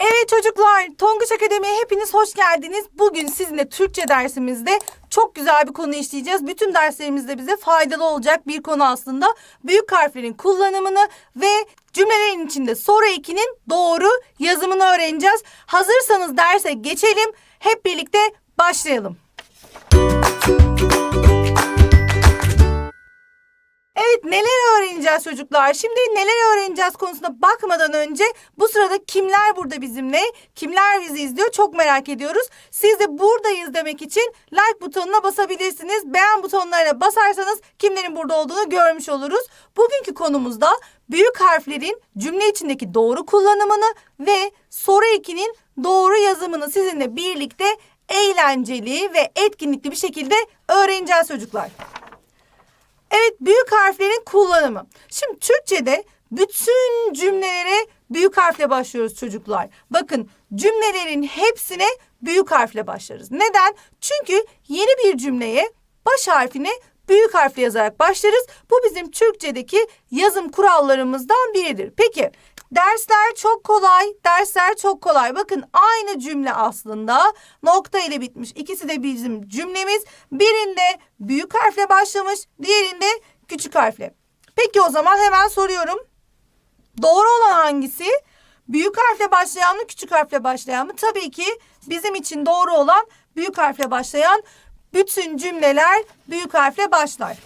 Evet çocuklar, Tonguç Akademi'ye hepiniz hoş geldiniz. Bugün sizinle Türkçe dersimizde çok güzel bir konu işleyeceğiz. Bütün derslerimizde bize faydalı olacak bir konu aslında. Büyük harflerin kullanımını ve cümlelerin içinde soru ekinin doğru yazımını öğreneceğiz. Hazırsanız derse geçelim. Hep birlikte başlayalım. Evet neler öğreneceğiz çocuklar? Şimdi neler öğreneceğiz konusuna bakmadan önce bu sırada kimler burada bizimle? Kimler bizi izliyor? Çok merak ediyoruz. Siz de buradayız demek için like butonuna basabilirsiniz. Beğen butonlarına basarsanız kimlerin burada olduğunu görmüş oluruz. Bugünkü konumuzda büyük harflerin cümle içindeki doğru kullanımını ve soru ekinin doğru yazımını sizinle birlikte eğlenceli ve etkinlikli bir şekilde öğreneceğiz çocuklar. Evet büyük harflerin kullanımı. Şimdi Türkçe'de bütün cümlelere büyük harfle başlıyoruz çocuklar. Bakın cümlelerin hepsine büyük harfle başlarız. Neden? Çünkü yeni bir cümleye baş harfini büyük harfle yazarak başlarız. Bu bizim Türkçedeki yazım kurallarımızdan biridir. Peki dersler çok kolay, dersler çok kolay. Bakın aynı cümle aslında nokta ile bitmiş. İkisi de bizim cümlemiz. Birinde büyük harfle başlamış, diğerinde küçük harfle. Peki o zaman hemen soruyorum. Doğru olan hangisi? Büyük harfle başlayan mı, küçük harfle başlayan mı? Tabii ki bizim için doğru olan büyük harfle başlayan bütün cümleler büyük harfle başlar.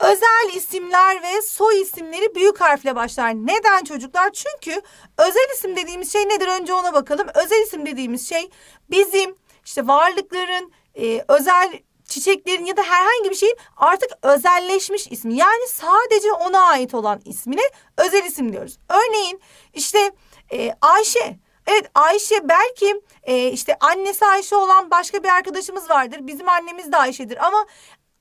Özel isimler ve soy isimleri büyük harfle başlar. Neden çocuklar? Çünkü özel isim dediğimiz şey nedir? Önce ona bakalım. Özel isim dediğimiz şey bizim işte varlıkların, e, özel çiçeklerin ya da herhangi bir şeyin artık özelleşmiş ismi. Yani sadece ona ait olan ismine özel isim diyoruz. Örneğin işte e, Ayşe. Evet Ayşe belki e, işte annesi Ayşe olan başka bir arkadaşımız vardır. Bizim annemiz de Ayşe'dir ama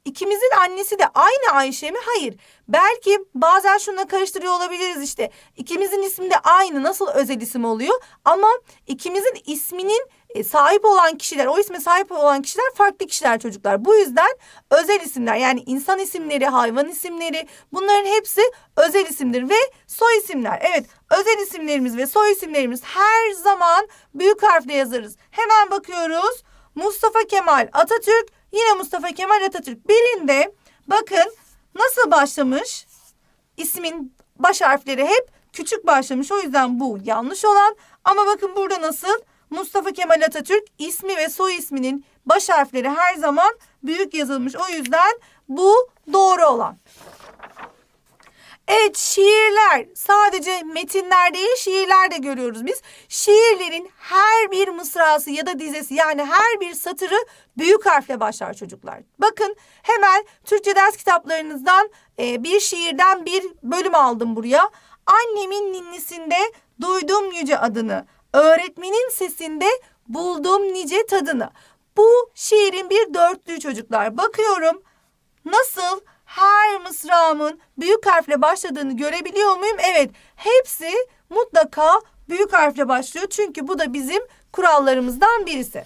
ikimizin annesi de aynı Ayşe mi? Hayır. Belki bazen şununla karıştırıyor olabiliriz işte. İkimizin ismi de aynı. Nasıl özel isim oluyor? Ama ikimizin isminin e, sahip olan kişiler, o isme sahip olan kişiler farklı kişiler çocuklar. Bu yüzden özel isimler yani insan isimleri, hayvan isimleri bunların hepsi özel isimdir ve soy isimler. Evet özel isimlerimiz ve soy isimlerimiz her zaman büyük harfle yazarız. Hemen bakıyoruz. Mustafa Kemal Atatürk yine Mustafa Kemal Atatürk. Birinde bakın nasıl başlamış? İsmin baş harfleri hep küçük başlamış. O yüzden bu yanlış olan. Ama bakın burada nasıl? Mustafa Kemal Atatürk ismi ve soy isminin baş harfleri her zaman büyük yazılmış. O yüzden bu doğru olan. Evet şiirler sadece metinler değil şiirler de görüyoruz biz. Şiirlerin her bir mısrası ya da dizesi yani her bir satırı büyük harfle başlar çocuklar. Bakın hemen Türkçe ders kitaplarınızdan e, bir şiirden bir bölüm aldım buraya. Annemin ninnisinde duydum yüce adını. Öğretmenin sesinde buldum nice tadını. Bu şiirin bir dörtlüğü çocuklar. Bakıyorum nasıl her mısramın büyük harfle başladığını görebiliyor muyum? Evet, hepsi mutlaka büyük harfle başlıyor. Çünkü bu da bizim kurallarımızdan birisi.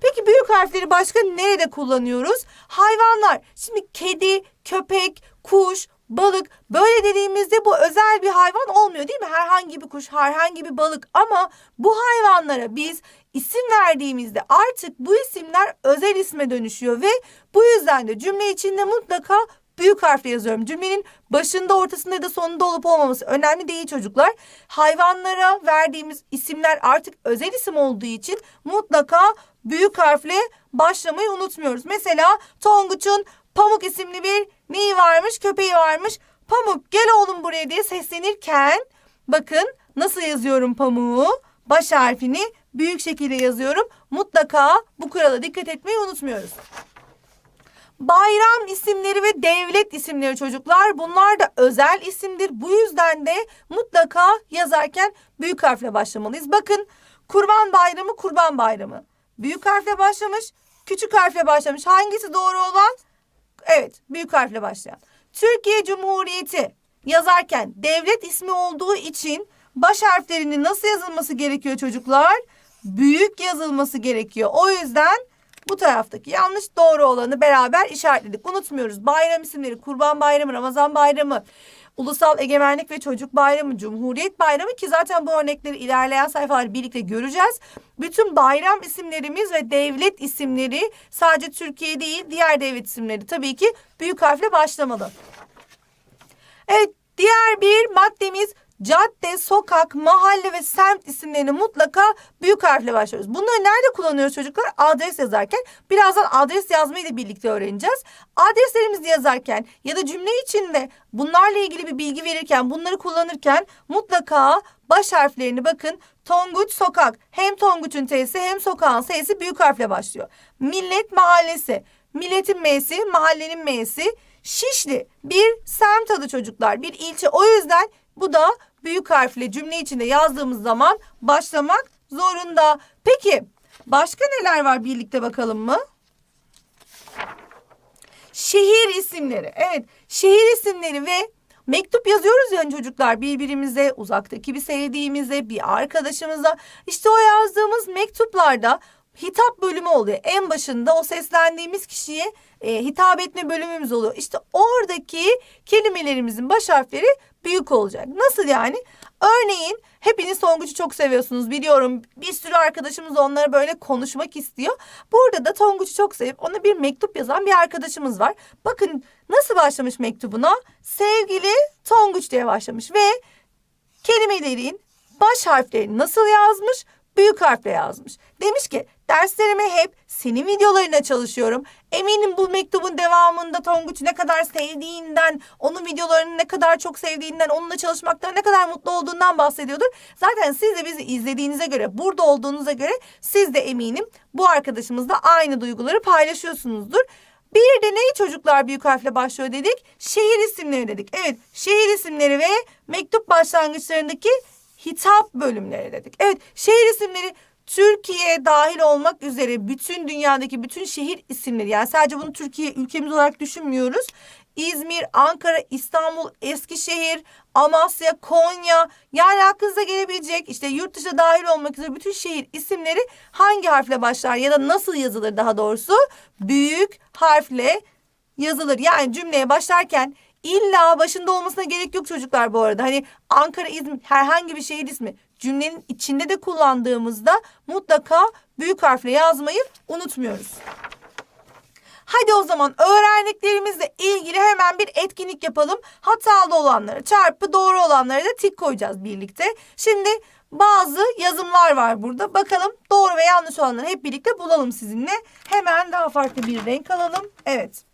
Peki büyük harfleri başka nerede kullanıyoruz? Hayvanlar. Şimdi kedi, köpek, kuş, balık böyle dediğimizde bu özel bir hayvan olmuyor değil mi? Herhangi bir kuş, herhangi bir balık ama bu hayvanlara biz isim verdiğimizde artık bu isimler özel isme dönüşüyor ve bu yüzden de cümle içinde mutlaka büyük harfle yazıyorum. Cümlenin başında, ortasında ya da sonunda olup olmaması önemli değil çocuklar. Hayvanlara verdiğimiz isimler artık özel isim olduğu için mutlaka büyük harfle başlamayı unutmuyoruz. Mesela Tonguç'un Pamuk isimli bir neyi varmış? Köpeği varmış. Pamuk gel oğlum buraya diye seslenirken bakın nasıl yazıyorum pamuğu? Baş harfini büyük şekilde yazıyorum. Mutlaka bu kurala dikkat etmeyi unutmuyoruz. Bayram isimleri ve devlet isimleri çocuklar bunlar da özel isimdir. Bu yüzden de mutlaka yazarken büyük harfle başlamalıyız. Bakın Kurban Bayramı Kurban Bayramı. Büyük harfle başlamış, küçük harfle başlamış. Hangisi doğru olan? Evet, büyük harfle başlayan. Türkiye Cumhuriyeti yazarken devlet ismi olduğu için baş harflerinin nasıl yazılması gerekiyor çocuklar? Büyük yazılması gerekiyor. O yüzden bu taraftaki yanlış doğru olanı beraber işaretledik. Unutmuyoruz. Bayram isimleri Kurban Bayramı, Ramazan Bayramı, Ulusal Egemenlik ve Çocuk Bayramı, Cumhuriyet Bayramı ki zaten bu örnekleri ilerleyen sayfalarda birlikte göreceğiz. Bütün bayram isimlerimiz ve devlet isimleri sadece Türkiye değil diğer devlet isimleri tabii ki büyük harfle başlamalı. Evet diğer bir maddemiz cadde, sokak, mahalle ve semt isimlerini mutlaka büyük harfle başlıyoruz. Bunları nerede kullanıyoruz çocuklar? Adres yazarken. Birazdan adres yazmayı da birlikte öğreneceğiz. Adreslerimizi yazarken ya da cümle içinde bunlarla ilgili bir bilgi verirken, bunları kullanırken mutlaka baş harflerini bakın. Tonguç sokak. Hem Tonguç'un T'si hem sokağın S'si büyük harfle başlıyor. Millet mahallesi. Milletin M'si, mahallenin M'si. Şişli bir semt adı çocuklar, bir ilçe. O yüzden bu da büyük harfle cümle içinde yazdığımız zaman başlamak zorunda. Peki başka neler var birlikte bakalım mı? Şehir isimleri. Evet, şehir isimleri ve mektup yazıyoruz ya hani çocuklar birbirimize, uzaktaki bir sevdiğimize, bir arkadaşımıza. İşte o yazdığımız mektuplarda hitap bölümü oluyor. En başında o seslendiğimiz kişiye e, hitap etme bölümümüz oluyor. İşte oradaki kelimelerimizin baş harfleri büyük olacak. Nasıl yani? Örneğin hepiniz Tonguç'u çok seviyorsunuz biliyorum. Bir sürü arkadaşımız onlara böyle konuşmak istiyor. Burada da Tonguç'u çok sevip ona bir mektup yazan bir arkadaşımız var. Bakın nasıl başlamış mektubuna? Sevgili Tonguç diye başlamış ve kelimelerin baş harflerini nasıl yazmış? Büyük harfle yazmış. Demiş ki derslerime hep senin videolarına çalışıyorum. Eminim bu mektubun devamında Tonguç'u ne kadar sevdiğinden, onun videolarını ne kadar çok sevdiğinden, onunla çalışmaktan ne kadar mutlu olduğundan bahsediyordur. Zaten siz de bizi izlediğinize göre, burada olduğunuza göre siz de eminim bu arkadaşımızla aynı duyguları paylaşıyorsunuzdur. Bir de neyi çocuklar büyük harfle başlıyor dedik? Şehir isimleri dedik. Evet, şehir isimleri ve mektup başlangıçlarındaki hitap bölümleri dedik. Evet, şehir isimleri Türkiye dahil olmak üzere bütün dünyadaki bütün şehir isimleri yani sadece bunu Türkiye ülkemiz olarak düşünmüyoruz. İzmir, Ankara, İstanbul, Eskişehir, Amasya, Konya yani aklınıza gelebilecek işte yurt dışı dahil olmak üzere bütün şehir isimleri hangi harfle başlar ya da nasıl yazılır daha doğrusu büyük harfle yazılır. Yani cümleye başlarken illa başında olmasına gerek yok çocuklar bu arada. Hani Ankara, İzmir herhangi bir şehir ismi cümlenin içinde de kullandığımızda mutlaka büyük harfle yazmayı unutmuyoruz. Hadi o zaman öğrendiklerimizle ilgili hemen bir etkinlik yapalım. Hatalı olanları çarpı doğru olanları da tik koyacağız birlikte. Şimdi bazı yazımlar var burada. Bakalım doğru ve yanlış olanları hep birlikte bulalım sizinle. Hemen daha farklı bir renk alalım. Evet.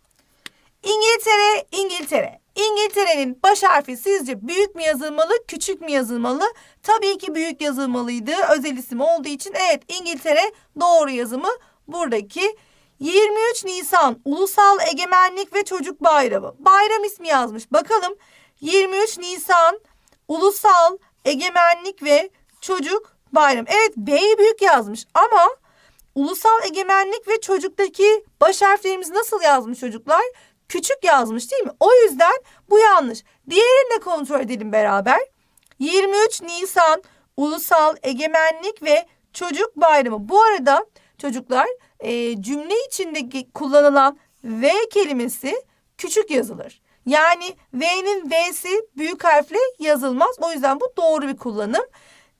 İngiltere, İngiltere. İngiltere'nin baş harfi sizce büyük mü yazılmalı, küçük mü yazılmalı? Tabii ki büyük yazılmalıydı. Özel isim olduğu için evet İngiltere doğru yazımı buradaki. 23 Nisan Ulusal Egemenlik ve Çocuk Bayramı. Bayram ismi yazmış. Bakalım 23 Nisan Ulusal Egemenlik ve Çocuk Bayramı. Evet B'yi büyük yazmış ama Ulusal Egemenlik ve Çocuk'taki baş harflerimizi nasıl yazmış çocuklar? Küçük yazmış değil mi? O yüzden bu yanlış. Diğerini de kontrol edelim beraber. 23 Nisan Ulusal Egemenlik ve Çocuk Bayramı. Bu arada çocuklar e, cümle içinde kullanılan V kelimesi küçük yazılır. Yani V'nin V'si büyük harfle yazılmaz. O yüzden bu doğru bir kullanım.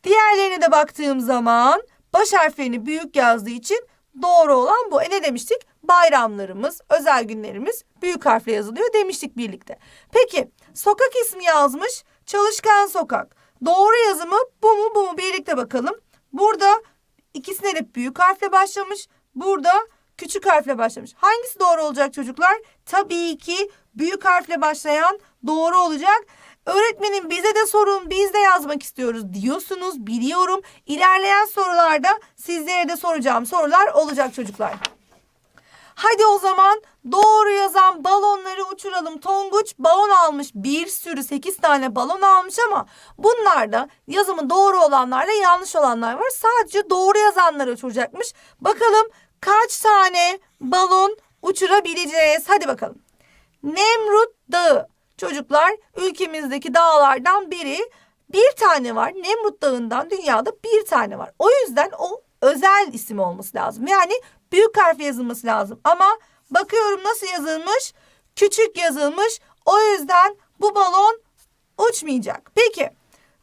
Diğerlerine de baktığım zaman baş harflerini büyük yazdığı için doğru olan bu. E ne demiştik? Bayramlarımız, özel günlerimiz büyük harfle yazılıyor demiştik birlikte. Peki sokak ismi yazmış. Çalışkan sokak. Doğru yazımı bu mu bu mu birlikte bakalım. Burada ikisine de büyük harfle başlamış. Burada küçük harfle başlamış. Hangisi doğru olacak çocuklar? Tabii ki büyük harfle başlayan doğru olacak. Öğretmenim bize de sorun biz de yazmak istiyoruz diyorsunuz biliyorum. İlerleyen sorularda sizlere de soracağım sorular olacak çocuklar. Hadi o zaman doğru yazan balonları uçuralım. Tonguç balon almış bir sürü sekiz tane balon almış ama bunlarda yazımı doğru olanlarla yanlış olanlar var. Sadece doğru yazanları uçuracakmış. Bakalım kaç tane balon uçurabileceğiz? Hadi bakalım. Nemrut Dağı. Çocuklar ülkemizdeki dağlardan biri bir tane var. Nemrut Dağı'ndan dünyada bir tane var. O yüzden o özel isim olması lazım. Yani büyük harfle yazılması lazım. Ama bakıyorum nasıl yazılmış? Küçük yazılmış. O yüzden bu balon uçmayacak. Peki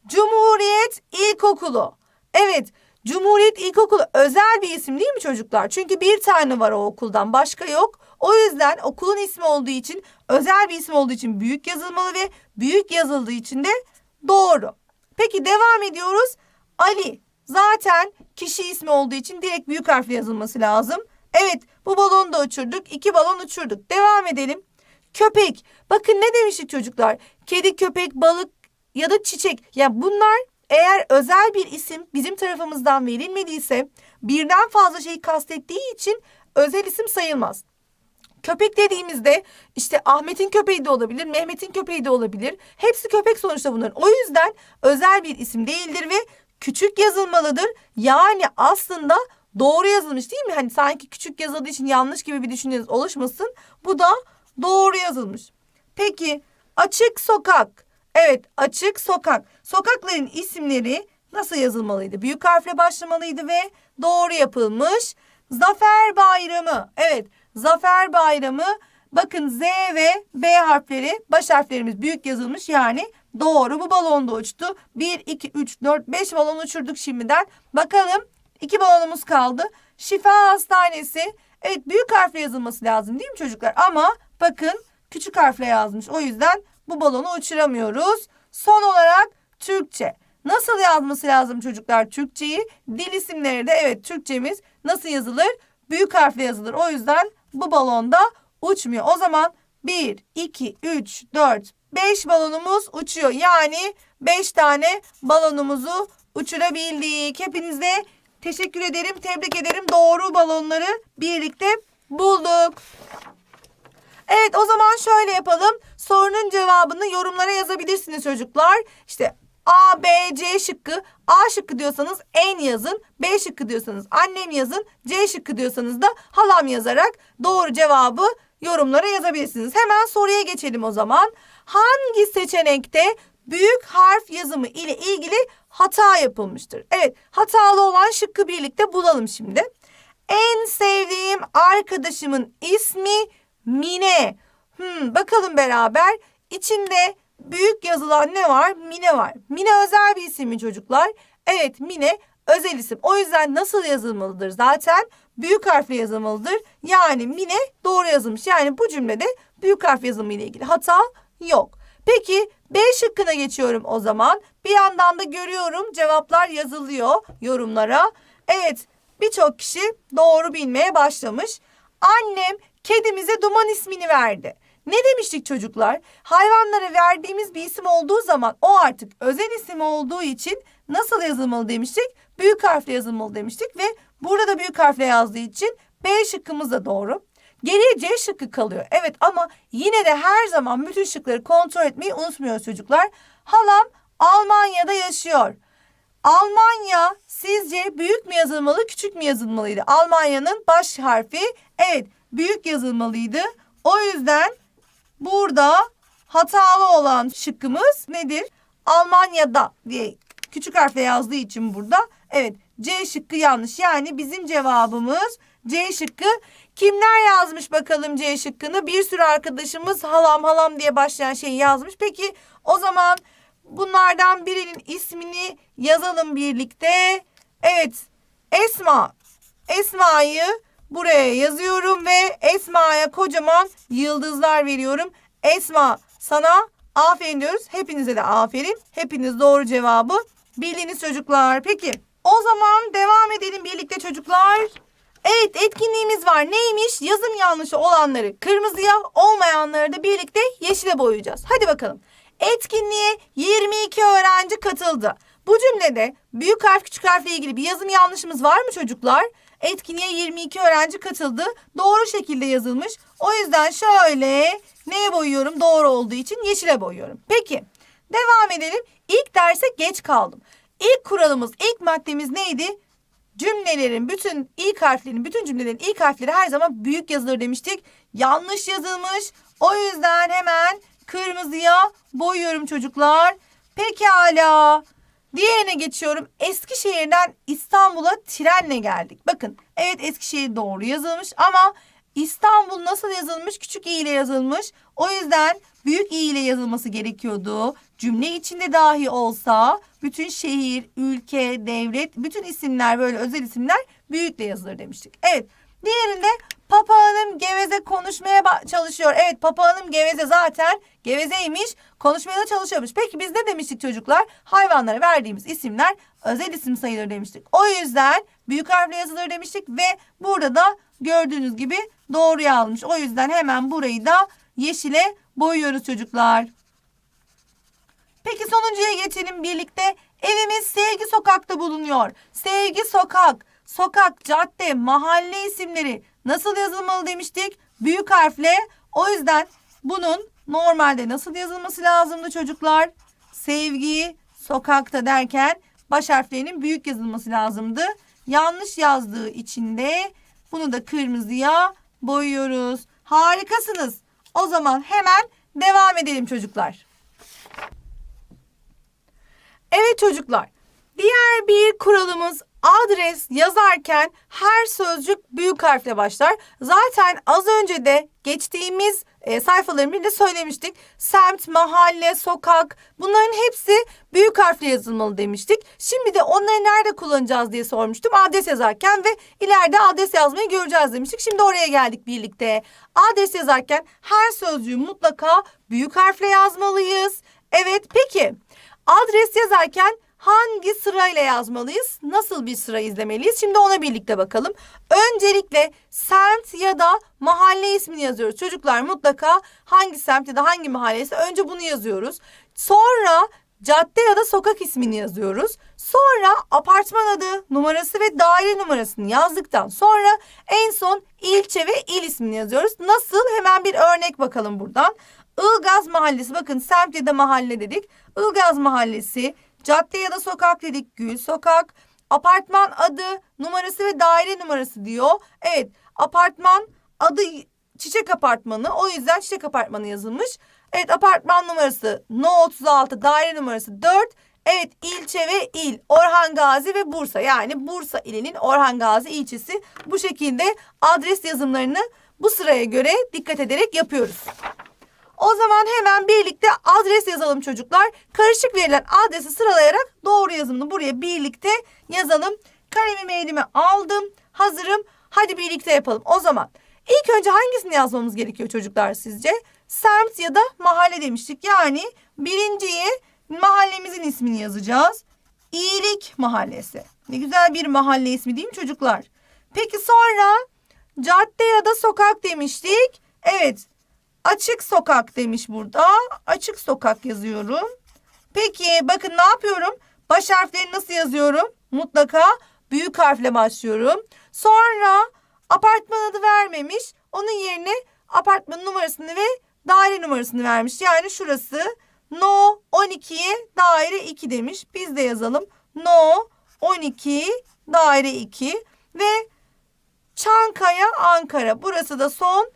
Cumhuriyet İlkokulu. Evet Cumhuriyet İlkokulu özel bir isim değil mi çocuklar? Çünkü bir tane var o okuldan başka yok. O yüzden okulun ismi olduğu için özel bir isim olduğu için büyük yazılmalı ve büyük yazıldığı için de doğru. Peki devam ediyoruz. Ali zaten kişi ismi olduğu için direkt büyük harfle yazılması lazım. Evet bu balonu da uçurduk. İki balon uçurduk. Devam edelim. Köpek. Bakın ne demiştik çocuklar? Kedi, köpek, balık ya da çiçek. Ya bunlar eğer özel bir isim bizim tarafımızdan verilmediyse birden fazla şeyi kastettiği için özel isim sayılmaz. Köpek dediğimizde işte Ahmet'in köpeği de olabilir, Mehmet'in köpeği de olabilir. Hepsi köpek sonuçta bunların. O yüzden özel bir isim değildir ve küçük yazılmalıdır. Yani aslında doğru yazılmış değil mi? Hani sanki küçük yazıldığı için yanlış gibi bir düşünceniz oluşmasın. Bu da doğru yazılmış. Peki açık sokak. Evet açık sokak. Sokakların isimleri nasıl yazılmalıydı? Büyük harfle başlamalıydı ve doğru yapılmış. Zafer Bayramı. Evet Zafer Bayramı. Bakın Z ve B harfleri baş harflerimiz büyük yazılmış yani doğru bu balon da uçtu. 1, 2, 3, 4, 5 balon uçurduk şimdiden. Bakalım iki balonumuz kaldı. Şifa Hastanesi. Evet büyük harfle yazılması lazım değil mi çocuklar? Ama bakın küçük harfle yazmış. O yüzden bu balonu uçuramıyoruz. Son olarak Türkçe. Nasıl yazması lazım çocuklar Türkçeyi? Dil isimleri de evet Türkçemiz nasıl yazılır? Büyük harfle yazılır. O yüzden bu balonda uçmuyor. O zaman 1, 2, 3, 4, 5 balonumuz uçuyor. Yani 5 tane balonumuzu uçurabildik. Hepinize teşekkür ederim, tebrik ederim. Doğru balonları birlikte bulduk. Evet o zaman şöyle yapalım. Sorunun cevabını yorumlara yazabilirsiniz çocuklar. İşte A, B, C şıkkı. A şıkkı diyorsanız en yazın. B şıkkı diyorsanız annem yazın. C şıkkı diyorsanız da halam yazarak doğru cevabı yorumlara yazabilirsiniz. Hemen soruya geçelim o zaman. Hangi seçenekte büyük harf yazımı ile ilgili hata yapılmıştır? Evet hatalı olan şıkkı birlikte bulalım şimdi. En sevdiğim arkadaşımın ismi Mine. Hmm, bakalım beraber. İçinde büyük yazılan ne var? Mine var. Mine özel bir isim mi çocuklar? Evet Mine özel isim. O yüzden nasıl yazılmalıdır zaten? Büyük harfle yazılmalıdır. Yani Mine doğru yazılmış. Yani bu cümlede büyük harf yazımı ile ilgili hata yok. Peki B şıkkına geçiyorum o zaman. Bir yandan da görüyorum cevaplar yazılıyor yorumlara. Evet birçok kişi doğru bilmeye başlamış. Annem kedimize Duman ismini verdi. Ne demiştik çocuklar? Hayvanlara verdiğimiz bir isim olduğu zaman o artık özel isim olduğu için nasıl yazılmalı demiştik? Büyük harfle yazılmalı demiştik ve burada da büyük harfle yazdığı için B şıkkımız da doğru. Geriye C şıkkı kalıyor. Evet ama yine de her zaman bütün şıkları kontrol etmeyi unutmuyoruz çocuklar. Halam Almanya'da yaşıyor. Almanya sizce büyük mü yazılmalı, küçük mü yazılmalıydı? Almanya'nın baş harfi evet büyük yazılmalıydı. O yüzden burada hatalı olan şıkkımız nedir? Almanya'da diye küçük harfle yazdığı için burada evet C şıkkı yanlış. Yani bizim cevabımız C şıkkı. Kimler yazmış bakalım C şıkkını? Bir sürü arkadaşımız halam halam diye başlayan şeyi yazmış. Peki o zaman bunlardan birinin ismini yazalım birlikte. Evet Esma. Esma'yı buraya yazıyorum ve Esma'ya kocaman yıldızlar veriyorum. Esma sana aferin diyoruz. Hepinize de aferin. Hepiniz doğru cevabı bildiniz çocuklar. Peki o zaman devam edelim birlikte çocuklar. Evet etkinliğimiz var. Neymiş? Yazım yanlışı olanları kırmızıya, olmayanları da birlikte yeşile boyayacağız. Hadi bakalım. Etkinliğe 22 öğrenci katıldı. Bu cümlede büyük harf küçük harfle ilgili bir yazım yanlışımız var mı çocuklar? Etkinliğe 22 öğrenci katıldı. Doğru şekilde yazılmış. O yüzden şöyle neye boyuyorum? Doğru olduğu için yeşile boyuyorum. Peki devam edelim. İlk derse geç kaldım. İlk kuralımız, ilk maddemiz neydi? Cümlelerin bütün ilk harflerin, bütün cümlelerin ilk harfleri her zaman büyük yazılır demiştik. Yanlış yazılmış. O yüzden hemen kırmızıya boyuyorum çocuklar. Pekala. Diğerine geçiyorum. Eskişehir'den İstanbul'a trenle geldik. Bakın evet Eskişehir doğru yazılmış ama İstanbul nasıl yazılmış? Küçük i ile yazılmış. O yüzden büyük i ile yazılması gerekiyordu. Cümle içinde dahi olsa bütün şehir, ülke, devlet, bütün isimler böyle özel isimler büyükle yazılır demiştik. Evet. Diğerinde Papa geveze konuşmaya çalışıyor. Evet Papa geveze zaten gevezeymiş. Konuşmaya da çalışıyormuş. Peki biz ne demiştik çocuklar? Hayvanlara verdiğimiz isimler özel isim sayılır demiştik. O yüzden büyük harfle yazılır demiştik ve burada da gördüğünüz gibi doğruya almış. O yüzden hemen burayı da yeşile boyuyoruz çocuklar. Peki sonuncuya geçelim birlikte. Evimiz Sevgi Sokak'ta bulunuyor. Sevgi Sokak, sokak, cadde, mahalle isimleri nasıl yazılmalı demiştik? Büyük harfle. O yüzden bunun normalde nasıl yazılması lazımdı çocuklar? Sevgi Sokak'ta derken baş harflerinin büyük yazılması lazımdı. Yanlış yazdığı için de bunu da kırmızıya boyuyoruz. Harikasınız. O zaman hemen devam edelim çocuklar. Evet çocuklar. Diğer bir kuralımız adres yazarken her sözcük büyük harfle başlar. Zaten az önce de geçtiğimiz e, sayfaların birinde söylemiştik. Semt, mahalle, sokak bunların hepsi büyük harfle yazılmalı demiştik. Şimdi de onları nerede kullanacağız diye sormuştum. Adres yazarken ve ileride adres yazmayı göreceğiz demiştik. Şimdi oraya geldik birlikte. Adres yazarken her sözcüğü mutlaka büyük harfle yazmalıyız. Evet peki adres yazarken hangi sırayla yazmalıyız? Nasıl bir sıra izlemeliyiz? Şimdi ona birlikte bakalım. Öncelikle semt ya da mahalle ismini yazıyoruz. Çocuklar mutlaka hangi semt ya da hangi mahallesi önce bunu yazıyoruz. Sonra cadde ya da sokak ismini yazıyoruz. Sonra apartman adı, numarası ve daire numarasını yazdıktan sonra en son ilçe ve il ismini yazıyoruz. Nasıl? Hemen bir örnek bakalım buradan. Ilgaz Mahallesi bakın semt ya da mahalle dedik. Ilgaz Mahallesi, cadde ya da sokak dedik. Gül Sokak, apartman adı, numarası ve daire numarası diyor. Evet, apartman adı Çiçek Apartmanı. O yüzden Çiçek Apartmanı yazılmış. Evet, apartman numarası No 36, daire numarası 4. Evet, ilçe ve il Orhan Gazi ve Bursa. Yani Bursa ilinin Orhan Gazi ilçesi. Bu şekilde adres yazımlarını bu sıraya göre dikkat ederek yapıyoruz. O zaman hemen birlikte adres yazalım çocuklar. Karışık verilen adresi sıralayarak doğru yazımını buraya birlikte yazalım. Kalemimi elime aldım. Hazırım. Hadi birlikte yapalım. O zaman ilk önce hangisini yazmamız gerekiyor çocuklar sizce? Semt ya da mahalle demiştik. Yani birinciye mahallemizin ismini yazacağız. İyilik Mahallesi. Ne güzel bir mahalle ismi değil mi çocuklar? Peki sonra cadde ya da sokak demiştik. Evet Açık sokak demiş burada. Açık sokak yazıyorum. Peki bakın ne yapıyorum? Baş harfleri nasıl yazıyorum? Mutlaka büyük harfle başlıyorum. Sonra apartman adı vermemiş. Onun yerine apartman numarasını ve daire numarasını vermiş. Yani şurası No 12'ye daire 2 demiş. Biz de yazalım. No 12 daire 2 ve Çankaya Ankara. Burası da son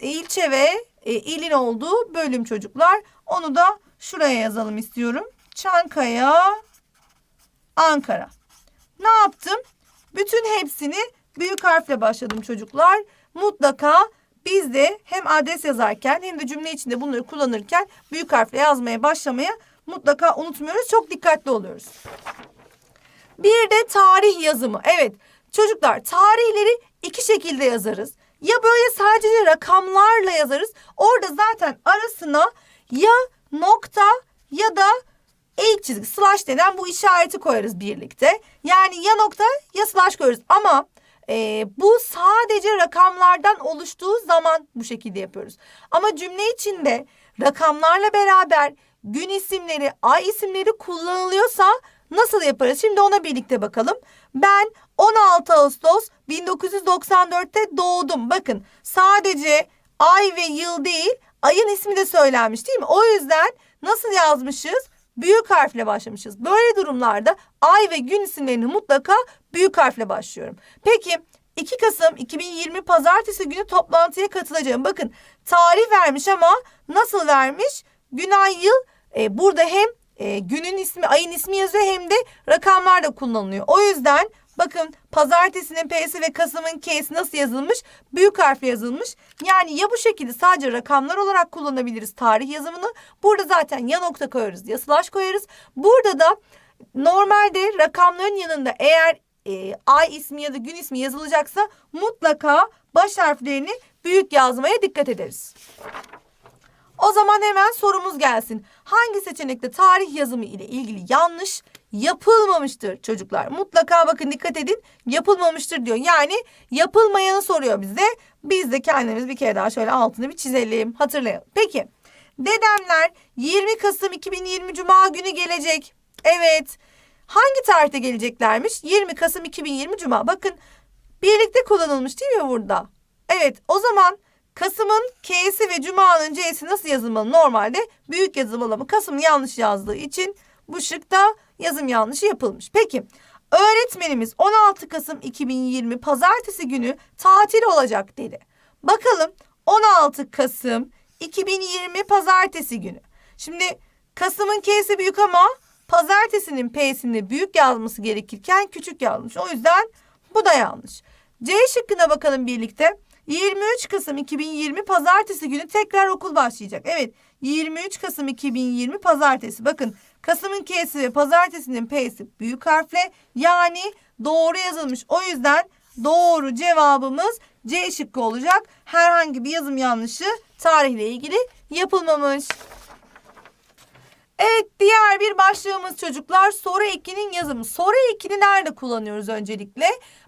ilçe ve e, ilin olduğu bölüm çocuklar. Onu da şuraya yazalım istiyorum. Çankaya, Ankara. Ne yaptım? Bütün hepsini büyük harfle başladım çocuklar. Mutlaka biz de hem adres yazarken hem de cümle içinde bunları kullanırken büyük harfle yazmaya başlamaya mutlaka unutmuyoruz. Çok dikkatli oluyoruz. Bir de tarih yazımı. Evet çocuklar tarihleri iki şekilde yazarız. Ya böyle sadece rakamlarla yazarız. Orada zaten arasına ya nokta ya da eğik çizgi slash denen bu işareti koyarız birlikte. Yani ya nokta ya slash koyarız ama e, bu sadece rakamlardan oluştuğu zaman bu şekilde yapıyoruz. Ama cümle içinde rakamlarla beraber gün isimleri, ay isimleri kullanılıyorsa nasıl yaparız? Şimdi ona birlikte bakalım. Ben 16 Ağustos 1994'te doğdum. Bakın sadece ay ve yıl değil ayın ismi de söylenmiş değil mi? O yüzden nasıl yazmışız? Büyük harfle başlamışız. Böyle durumlarda ay ve gün isimlerini mutlaka büyük harfle başlıyorum. Peki 2 Kasım 2020 Pazartesi günü toplantıya katılacağım. Bakın tarih vermiş ama nasıl vermiş? Gün ay yıl e, burada hem e, günün ismi, ayın ismi yazıyor hem de rakamlar da kullanılıyor. O yüzden bakın pazartesinin P'si ve Kasım'ın K'si nasıl yazılmış? Büyük harfle yazılmış. Yani ya bu şekilde sadece rakamlar olarak kullanabiliriz tarih yazımını. Burada zaten ya nokta koyarız ya slash koyarız. Burada da normalde rakamların yanında eğer e, ay ismi ya da gün ismi yazılacaksa mutlaka baş harflerini büyük yazmaya dikkat ederiz. O zaman hemen sorumuz gelsin. Hangi seçenekte tarih yazımı ile ilgili yanlış yapılmamıştır çocuklar? Mutlaka bakın dikkat edin yapılmamıştır diyor. Yani yapılmayanı soruyor bize. Biz de kendimiz bir kere daha şöyle altını bir çizelim hatırlayalım. Peki dedemler 20 Kasım 2020 Cuma günü gelecek. Evet hangi tarihte geleceklermiş? 20 Kasım 2020 Cuma. Bakın birlikte kullanılmış değil mi burada? Evet o zaman Kasım'ın K'si ve Cuma'nın C'si nasıl yazılmalı? Normalde büyük yazılmalı mı? Kasım yanlış yazdığı için bu şıkta yazım yanlışı yapılmış. Peki öğretmenimiz 16 Kasım 2020 pazartesi günü tatil olacak dedi. Bakalım 16 Kasım 2020 pazartesi günü. Şimdi Kasım'ın K'si büyük ama pazartesinin P'sini büyük yazması gerekirken küçük yazmış. O yüzden bu da yanlış. C şıkkına bakalım birlikte. 23 Kasım 2020 pazartesi günü tekrar okul başlayacak. Evet 23 Kasım 2020 pazartesi. Bakın Kasım'ın K'si ve pazartesinin P'si büyük harfle yani doğru yazılmış. O yüzden doğru cevabımız C şıkkı olacak. Herhangi bir yazım yanlışı tarihle ilgili yapılmamış. Evet diğer bir başlığımız çocuklar soru ekinin yazımı. Soru ekini nerede kullanıyoruz öncelikle?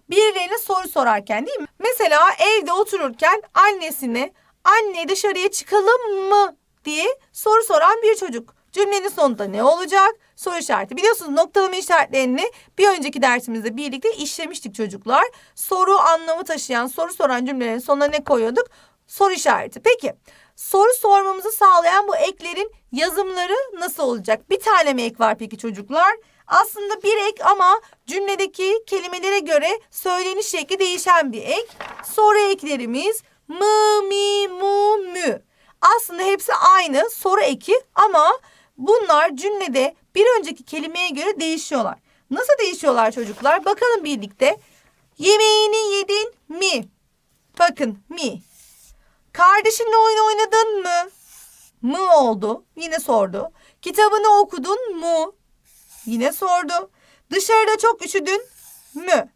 Birilerine soru sorarken değil mi? Mesela evde otururken annesine anne dışarıya çıkalım mı diye soru soran bir çocuk. Cümlenin sonunda ne olacak? Soru işareti. Biliyorsunuz noktalama işaretlerini bir önceki dersimizde birlikte işlemiştik çocuklar. Soru anlamı taşıyan, soru soran cümlelerin sonuna ne koyuyorduk? Soru işareti. Peki soru sormamızı sağlayan bu eklerin yazımları nasıl olacak? Bir tane mi ek var peki çocuklar? Aslında bir ek ama cümledeki kelimelere göre söyleniş şekli değişen bir ek. Soru eklerimiz mı, mi, mu, mü. Aslında hepsi aynı soru eki ama bunlar cümlede bir önceki kelimeye göre değişiyorlar. Nasıl değişiyorlar çocuklar? Bakalım birlikte. Yemeğini yedin mi? Bakın mi. Kardeşinle oyun oynadın mı? Mı oldu. Yine sordu. Kitabını okudun mu? Yine sordu. Dışarıda çok üşüdün mü?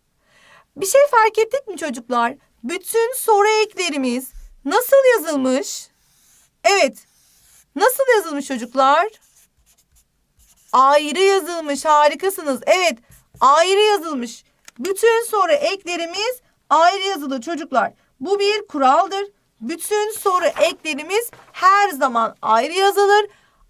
Bir şey fark ettik mi çocuklar? Bütün soru eklerimiz nasıl yazılmış? Evet. Nasıl yazılmış çocuklar? Ayrı yazılmış. Harikasınız. Evet. Ayrı yazılmış. Bütün soru eklerimiz ayrı yazılı çocuklar. Bu bir kuraldır. Bütün soru eklerimiz her zaman ayrı yazılır.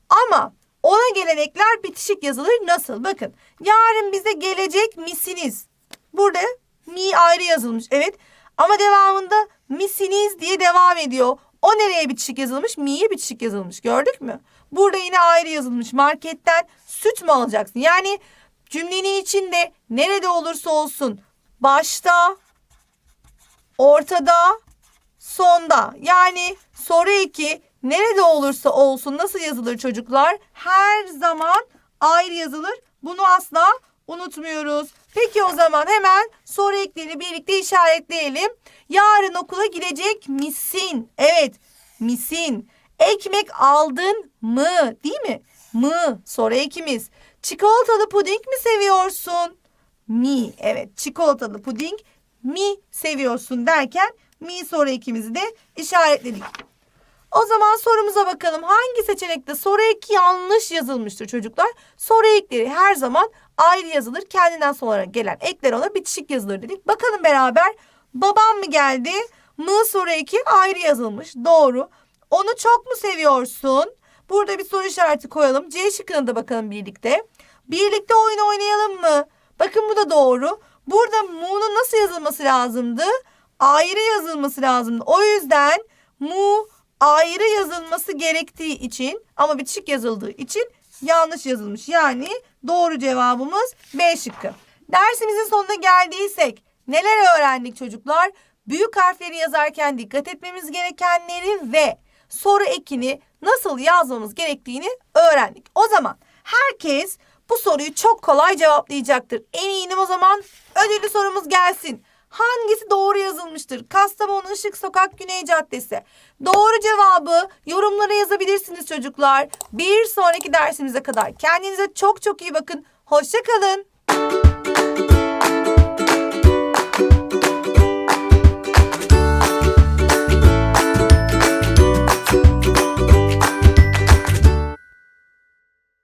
Ama ona gelen ekler bitişik yazılır. Nasıl? Bakın. Yarın bize gelecek misiniz? Burada mi ayrı yazılmış. Evet. Ama devamında misiniz diye devam ediyor. O nereye bitişik yazılmış? Mi'ye bitişik yazılmış. Gördük mü? Burada yine ayrı yazılmış. Marketten süt mü alacaksın? Yani cümlenin içinde nerede olursa olsun başta, ortada, sonda. Yani soru 2 nerede olursa olsun nasıl yazılır çocuklar? Her zaman ayrı yazılır. Bunu asla unutmuyoruz. Peki o zaman hemen soru eklerini birlikte işaretleyelim. Yarın okula gidecek misin? Evet, misin? Ekmek aldın mı? Değil mi? Mı soru ekimiz. Çikolatalı puding mi seviyorsun? Mi. Evet, çikolatalı puding mi seviyorsun derken mi soru ekimizi de işaretledik. O zaman sorumuza bakalım. Hangi seçenekte soru eki yanlış yazılmıştır çocuklar? Soru ekleri her zaman ayrı yazılır. Kendinden sonra gelen ekler ona bitişik yazılır dedik. Bakalım beraber. Babam mı geldi? Mı soru eki ayrı yazılmış. Doğru. Onu çok mu seviyorsun? Burada bir soru işareti koyalım. C şıkkına da bakalım birlikte. Birlikte oyun oynayalım mı? Bakın bu da doğru. Burada mu'nun nasıl yazılması lazımdı? Ayrı yazılması lazımdı. O yüzden mu ayrı yazılması gerektiği için ama bitişik yazıldığı için yanlış yazılmış. Yani doğru cevabımız B şıkkı. Dersimizin sonuna geldiysek neler öğrendik çocuklar? Büyük harfleri yazarken dikkat etmemiz gerekenleri ve soru ekini nasıl yazmamız gerektiğini öğrendik. O zaman herkes bu soruyu çok kolay cevaplayacaktır. Eminim o zaman ödüllü sorumuz gelsin. Hangisi doğru yazılmıştır? Kastamonu Işık Sokak Güney Caddesi. Doğru cevabı yorumlara yazabilirsiniz çocuklar. Bir sonraki dersimize kadar kendinize çok çok iyi bakın. Hoşça kalın.